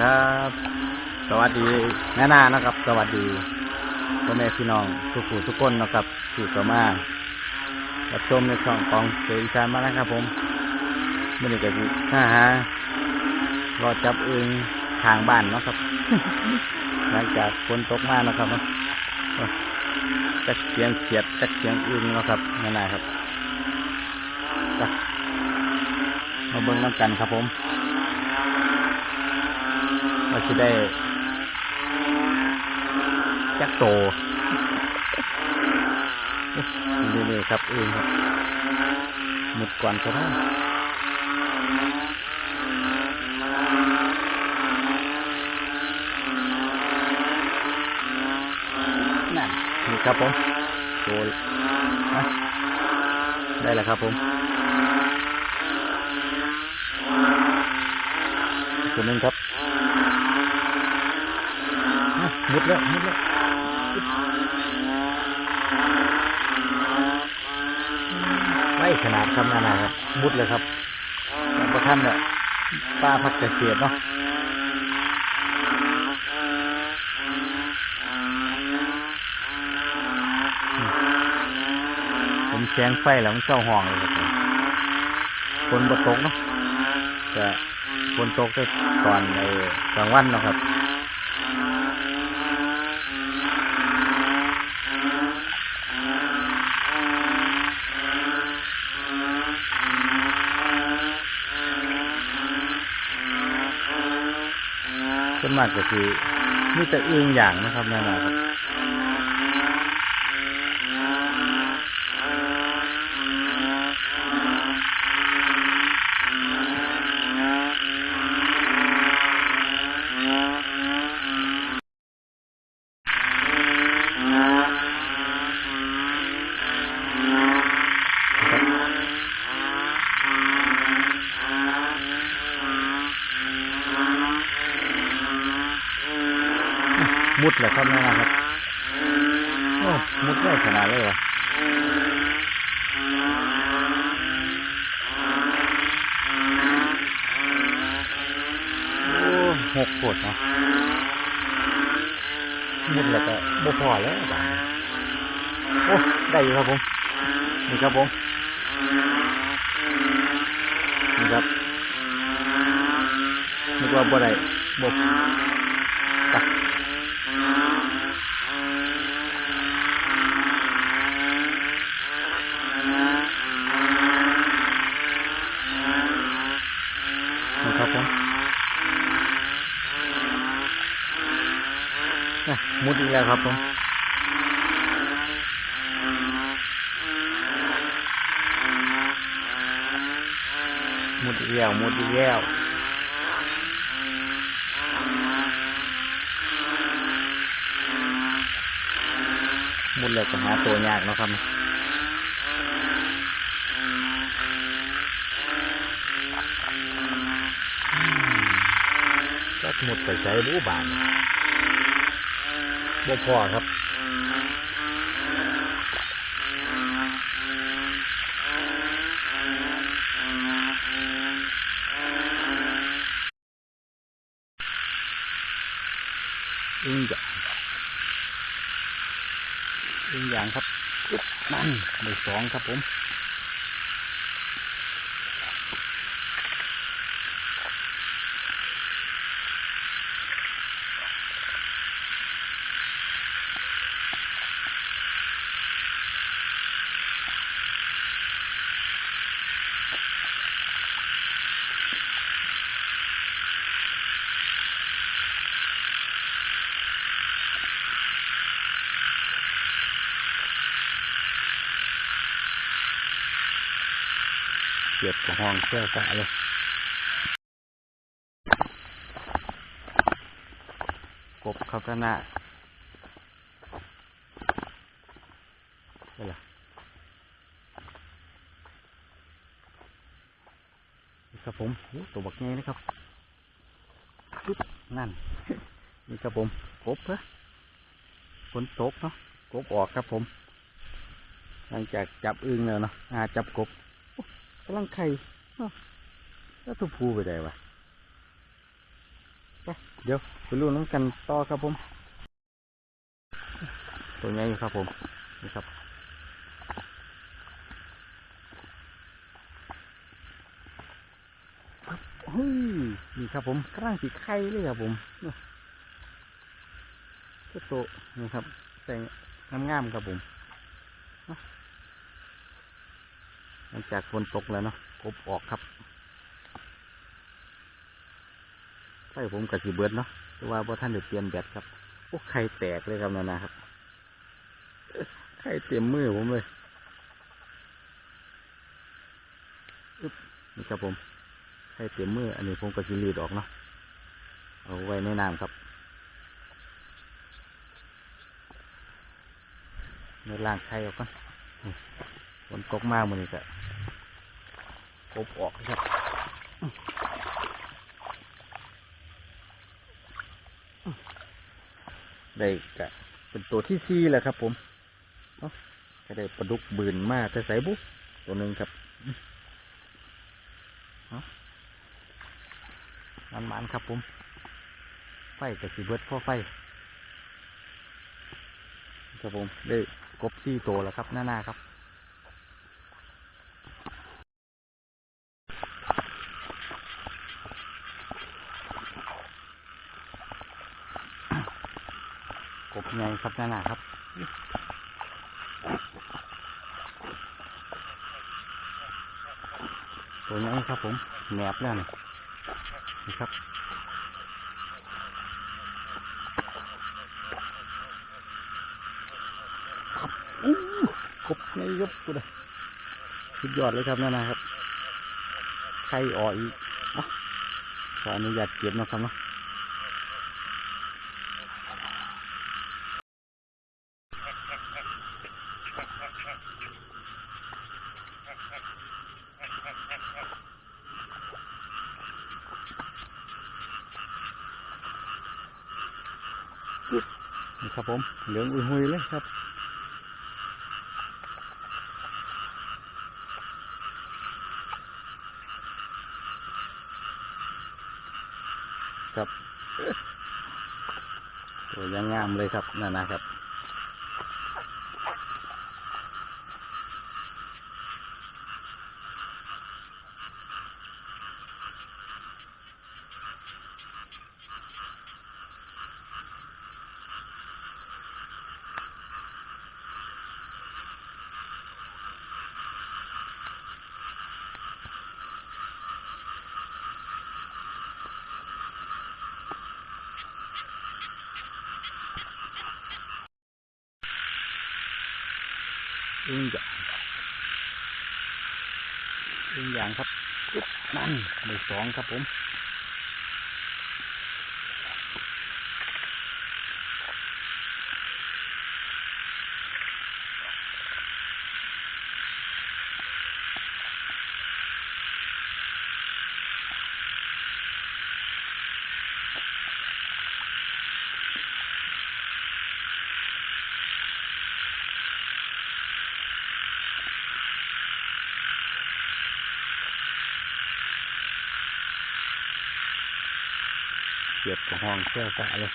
ครับ สวัสดีแม่นานะครับ สวัสดีพ่อแม่พี่น้องทุกผู้ทุกคนนะครับที่เข้ามารับชมในช่องของเสืออีสานมาแล้วครับ ผมมื่อนี้ก็สิถ้าหารอจับเองทางบ้านนะครับหลังจากฝนตกมาเนะครับเนาะจักเสียงเขียดจักเสียงอึงนะครับแม่นาครับมาเบิ่งน้ำกันครับผม ว่ได้จักโตนี่นี่ครับเองครับหมดก่อนครับนั่นนี่ครับผมโตได้แล้วครับผมตัวนึงครับ มุดแล้วมุดแล้วไม่ขนาดครับนานาครับมุดเลยครับแล้วก็ท่านเนี่ยป้าพักเกษตรเนาะอืมผมแสงไฟแล้วมันเจ้าห้องเลยครับผมฝนบตกเนาะแต่ฝนตกได้ตอนในกลางวันเนาะครับ ส่วนมากก็คือมีแต่อึ้งอย่างนะครับนั่นนะครับ มุดเหรอครับนั่นนะครับโอ้มุดได้ขนาดเลยวะโอ้หกขวดเนาะมุดแล้วก็บ่พอแล้วบางโอ้ได้อยู่ครับผมนี่ครับผมนี่ครับนึกว่าบ่ได้บ่ไป นะครับผมมุดอีกแล้วครับผมมุดอีกแล้วมุดอีกแล้ว มุดแล้วก็หาตัวยากเนาะครับก็หมดไปใช้บูบานบ่พอครับอึ้งอย่าง อึ้งอย่างครับอึ๊บนั่นได้สองครับผม เก็บห้องเสื้อสะเลยกบเขาก็น่าเลยวล่ะนี่ครับผมตัวบักไงนะครับปึ๊บนั่นนี่ครับผมกบเหรอฝนตกเนาะกบออกครับผม หลังจากจับอึงแล้วเนาะอาจับกบ กำลังไข่อ้าวแล้วตัวผู้ไปไหนวะไปเดี๋ยวไปรู้น้ำกันต่อครับผม ตัวใหญ่อยู่ครับผม นี่ครับเฮ้ยนี่ครับผมกำลังสีไข่เลยครับผมเนี่ยก็โตนี่ครับแต่งงามๆครับผมเนาะ หลังจากฝนตกแล้วเนาะกบออกครับไฟผมกับสีเบิร์ดเนาะแต่ว่าพอท่านเดือดเปลี่ยนแบตครับโอ้ไข่แตกเลยครับนานาครับไข่เต็มมือผมเลยอึ๊บนี่ครับผมให้เตรียมมือ อันนี้ผมก็สิรีดออกเนาะเอาไว้ในน้ำครับในล่างไข่ออกก่อนฝนตกมากมันนี่ก็ กบออกครับได้กะเป็นตัวที่สี่แล้วครับ ผมก็ได้ปลาดุกบืนมาแต่ใส่บุ๊ตัวหนึ่งครับมันมันครับ ผม ไฟกับสีเบิดพ่อไฟครับผมได้กบซี่โตวแล้วครับ หน้าหน้าครับ กบไง ครับนานาครับตัวนี้ครับผมแหนบแล้วนี่นี่ครับอู้กบไงครับกูเลยสุดยอดเลยครับนั่นนะครับไข่อ่อยอีกเนาะขออนุญาตเก็บนะครับเนาะ นี่ครับผม เหลืองอุ้ยๆเลยครับครับตัวยังงามเลยครับนั่นนะครับ อึ้งอย่างอึ้งอย่างครับนั่นได้สองครับผม เก็บกับห้องเสื้อสะเลย